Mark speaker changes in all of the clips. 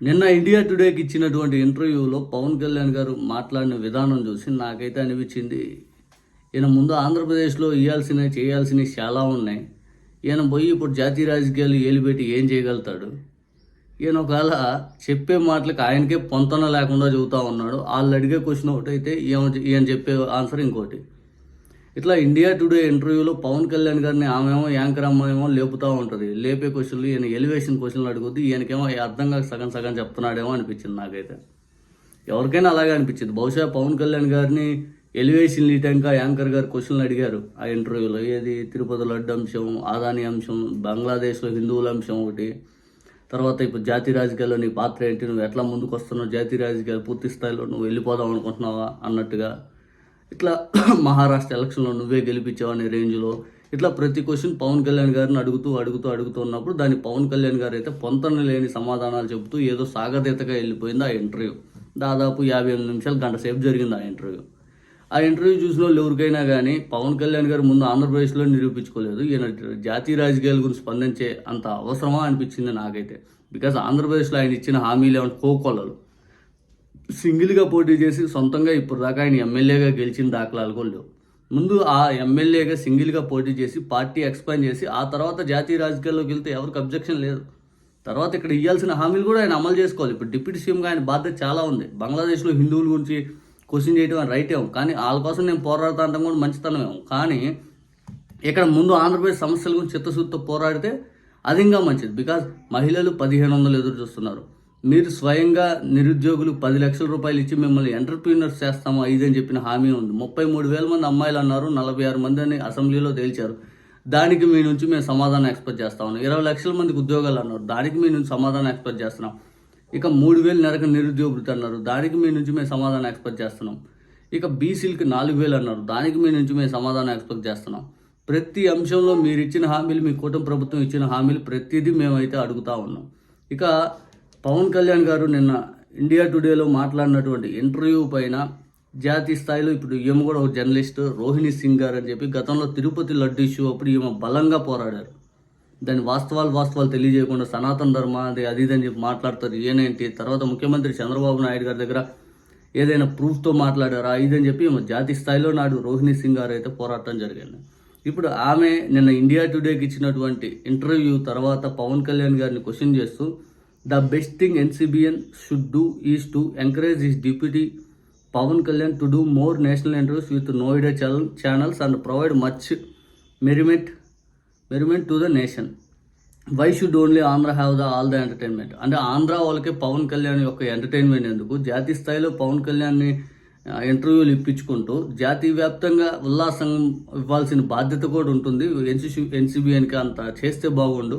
Speaker 1: నిన్న ఇండియా టుడేకి ఇచ్చినటువంటి ఇంటర్వ్యూలో పవన్ కళ్యాణ్ గారు మాట్లాడిన విధానం చూసి నాకైతే అనిపించింది. ఈయన ముందు ఆంధ్రప్రదేశ్లో ఇవ్వాల్సినవి చేయాల్సినవి చాలా ఉన్నాయి. ఈయన పోయి ఇప్పుడు జాతీయ రాజకీయాలు ఏలిపెట్టి ఏం చేయగలుగుతాడు? ఈయన ఒకవేళ చెప్పే మాటలకు ఆయనకే పొంతన లేకుండా చెబుతా ఉన్నాడు. వాళ్ళు అడిగే క్వశ్చన్ ఒకటి అయితే ఈయన ఈయన చెప్పే ఆన్సర్ ఇంకోటి. ఇట్లా ఇండియా టుడే ఇంటర్వ్యూలో పవన్ కళ్యాణ్ గారిని ఆమెమో యాంకర్ అమ్మేమో లేపుతూ ఉంటుంది. లేపే క్వశ్చన్లు ఈయన ఎలివేషన్ క్వశ్చన్లు అడుగుద్ది ఈయనకేమో అర్థం కాక సగం సగం చెప్తున్నాడేమో అనిపించింది నాకైతే. ఎవరికైనా అలాగే అనిపించింది. బహుశా పవన్ కళ్యాణ్ గారిని ఎలివేషన్ లీటంగా యాంకర్ గారు క్వశ్చన్లు అడిగారు ఆ ఇంటర్వ్యూలో ఏది? తిరుపతి లడ్డు అంశం ఆదాని అంశం బంగ్లాదేశ్లో హిందువుల అంశం ఒకటి. తర్వాత ఇప్పుడు జాతీయ రాజకీయాల్లో నీ పాత్ర ఏంటి? నువ్వు ఎట్లా ముందుకు వస్తున్నావు జాతీయ రాజకీయాలు పూర్తి స్థాయిలో నువ్వు వెళ్ళిపోదాం అనుకుంటున్నావా? అన్నట్టుగా ఇట్లా మహారాష్ట్ర ఎలక్షన్లో నువ్వే గెలిపించావు అనే రేంజ్లో ఇట్లా ప్రతి క్వశ్చన్ పవన్ కళ్యాణ్ గారిని అడుగుతూ అడుగుతూ అడుగుతూ ఉన్నప్పుడు దాన్ని పవన్ కళ్యాణ్ గారు అయితే పొంతన లేని సమాధానాలు చెబుతూ ఏదో సాగతీతగా వెళ్ళిపోయింది ఆ ఇంటర్వ్యూ. దాదాపు యాభై ఎనిమిది నిమిషాలు గంట సేపు జరిగింది ఆ ఇంటర్వ్యూ. ఆ ఇంటర్వ్యూ చూసిన వాళ్ళు ఎవరికైనా కానీ పవన్ కళ్యాణ్ గారు ముందు ఆంధ్రప్రదేశ్లో నిరూపించుకోలేదు. ఈయన జాతీయ రాజకీయాల గురించి స్పందించే అంత అవసరమా అనిపించింది నాకైతే. బికాజ్ ఆంధ్రప్రదేశ్లో ఆయన ఇచ్చిన హామీలు ఏమంటే కోకొల్లలు. సింగిల్గా పోటీ చేసి సొంతంగా ఇప్పుడు దాకా ఆయన ఎమ్మెల్యేగా గెలిచిన దాఖలాలు కూడా లేవు. ముందు ఆ ఎమ్మెల్యేగా సింగిల్గా పోటీ చేసి పార్టీ ఎక్స్పాండ్ చేసి ఆ తర్వాత జాతీయ రాజకీయాల్లోకి వెళ్తే ఎవరికి అబ్జెక్షన్ లేదు. తర్వాత ఇక్కడ ఇవ్వాల్సిన హామీలు కూడా ఆయన అమలు చేసుకోవాలి. ఇప్పుడు డిప్యూటీ సీఎంగా ఆయన బాధ్యత చాలా ఉంది. బంగ్లాదేశ్లో హిందువుల గురించి క్వశ్చన్ చేయడం అని రైట్ ఏమో. కానీ వాళ్ళ కోసం నేను పోరాడుతా అంటాం కూడా మంచితనమేమో కానీ ఇక్కడ ముందు ఆంధ్రప్రదేశ్ సమస్యల గురించి చిత్తశుద్ధితో పోరాడితే అది ఇంకా మంచిది. బికాజ్ మహిళలు పదిహేను వందలు ఎదురు చూస్తున్నారు. మీరు స్వయంగా నిరుద్యోగులు పది లక్షల రూపాయలు ఇచ్చి మిమ్మల్ని ఎంటర్ప్రీనర్స్ చేస్తాము ఐదని చెప్పిన హామీ ఉంది. ముప్పై మూడు వేల మంది అమ్మాయిలు అన్నారు నలభై ఆరు మంది అని అసెంబ్లీలో తేల్చారు. దానికి మీ నుంచి మేము సమాధానం ఎక్స్పెక్ట్ చేస్తా ఉన్నాం. ఇరవై లక్షల మందికి ఉద్యోగాలు అన్నారు. దానికి మీ నుంచి సమాధానం ఎక్స్పెక్ట్ చేస్తున్నాం. ఇక మూడు వేలు నెరక నిరుద్యోగులు అన్నారు. దానికి మీ నుంచి మేము సమాధానం ఎక్స్పెక్ట్ చేస్తున్నాం. ఇక బీసీలకి నాలుగు వేలు అన్నారు. దానికి మీ నుంచి మేము సమాధానం ఎక్స్పెక్ట్ చేస్తున్నాం. ప్రతి అంశంలో మీరు ఇచ్చిన హామీలు మీ కుటుంబ ప్రభుత్వం ఇచ్చిన హామీలు ప్రతిదీ మేమైతే అడుగుతా ఉన్నాం. ఇక పవన్ కళ్యాణ్ గారు నిన్న ఇండియా టుడేలో మాట్లాడినటువంటి ఇంటర్వ్యూ పైన జాతీయ స్థాయిలో ఇప్పుడు ఈమె కూడా ఒక జర్నలిస్ట్ రోహిణి సింగ్ గారు అని చెప్పి గతంలో తిరుపతి లడ్డు ఇష్యూ అప్పుడు ఈమె బలంగా పోరాడారు. దాని వాస్తవాలు వాస్తవాలు తెలియజేయకుండా సనాతన ధర్మ అది అది ఇది అని చెప్పి మాట్లాడతారు ఏనేంటి తర్వాత ముఖ్యమంత్రి చంద్రబాబు నాయుడు గారి దగ్గర ఏదైనా ప్రూఫ్తో మాట్లాడారా? ఇదని చెప్పి ఈమె జాతీయ స్థాయిలో నాడు రోహిణి సింగ్ గారు అయితే పోరాటం జరిగింది. ఇప్పుడు ఆమె నిన్న ఇండియా టుడేకి ఇచ్చినటువంటి ఇంటర్వ్యూ తర్వాత పవన్ కళ్యాణ్ గారిని క్వశ్చన్ చేస్తూ the best thing NCBN should do is to encourage his deputy Pawan Kalyan to do more national interviews with Noida channel channels and provide much merriment merriment to the nation why should only Andhra have the all the entertainment అంటే ఆంధ్ర వాళ్ళకి పవన్ కళ్యాణ్ యొక్క entertainment ఎందుకు? జాతీయ స్థాయిలో పవన్ కళ్యాణ్ని ఇంటర్వ్యూలు ఇప్పించుకుంటూ జాతీయ వ్యాప్తంగా ఉల్లాసం ఇవ్వాల్సిన బాధ్యత కూడా ఉంటుంది. ఎన్సీ ఎన్సీబీఎన్కి అంత చేస్తే బాగుండు.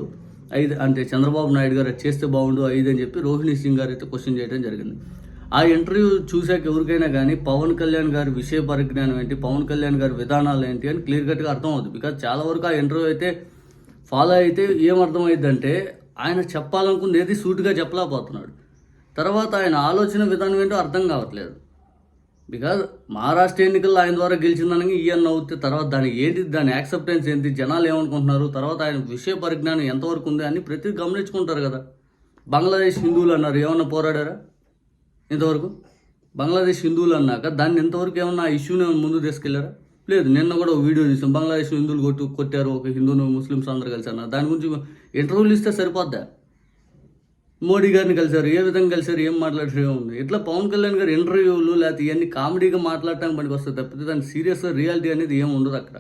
Speaker 1: ఐదు అంటే చంద్రబాబు నాయుడు గారు అది చేస్తే బాగుండు ఐదు అని చెప్పి రోహిణి సింగ్ గారు అయితే క్వశ్చన్ చేయడం జరిగింది. ఆ ఇంటర్వ్యూ చూశాక ఎవరికైనా కానీ పవన్ కళ్యాణ్ గారి విషయ పరిజ్ఞానం ఏంటి పవన్ కళ్యాణ్ గారి విధానాలు ఏంటి అని క్లియర్ కట్గా అర్థం అవుతుంది బికాజ్ చాలా వరకు ఆ ఇంటర్వ్యూ అయితే ఫాలో అయితే ఏమర్థమైందంటే ఆయన చెప్పాలనుకునేది సూటిగా చెప్పలేకపోతున్నాడు. తర్వాత ఆయన ఆలోచన విధానం ఏంటో అర్థం కావట్లేదు. బికాజ్ మహారాష్ట్ర ఎన్నికల్లో ఆయన ద్వారా గెలిచిందని ఈయన అవుతే తర్వాత దానికి ఏంటి దాని యాక్సెప్టెన్స్ ఏంటి జనాలు ఏమనుకుంటున్నారు తర్వాత ఆయన విషయ పరిజ్ఞానం ఎంతవరకు ఉంది అని ప్రతి గమనించుకుంటారు కదా. బంగ్లాదేశ్ హిందువులు అన్నారు ఏమన్నా పోరాడారా? ఇంతవరకు? బంగ్లాదేశ్ హిందువులు అన్నాక దాన్ని ఎంతవరకు ఏమన్నా ఇష్యూని ముందు తీసుకెళ్ళారా? లేదు నిన్న కూడా ఒక వీడియో చూసాం బంగ్లాదేశ్ హిందువులు కొట్టు కొట్టారు ఒక హిందువును ముస్లిమ్స్ అందరు కలిసి అన్నారు. దాని గురించి ఇంటర్వ్యూలు ఇస్తే సరిపోద్దా? మోడీ గారిని కలిశారు ఏ విధంగా కలిశారు ఏం మాట్లాడారు ఏముంది? ఇట్లా పవన్ కళ్యాణ్ గారు ఇంటర్వ్యూలు లేకపోతే ఇవన్నీ కామెడీగా మాట్లాడటానికి పనికి వస్తుంది తప్పితే దాని సీరియస్గా రియాలిటీ అనేది ఏమి ఉండదు అక్కడ.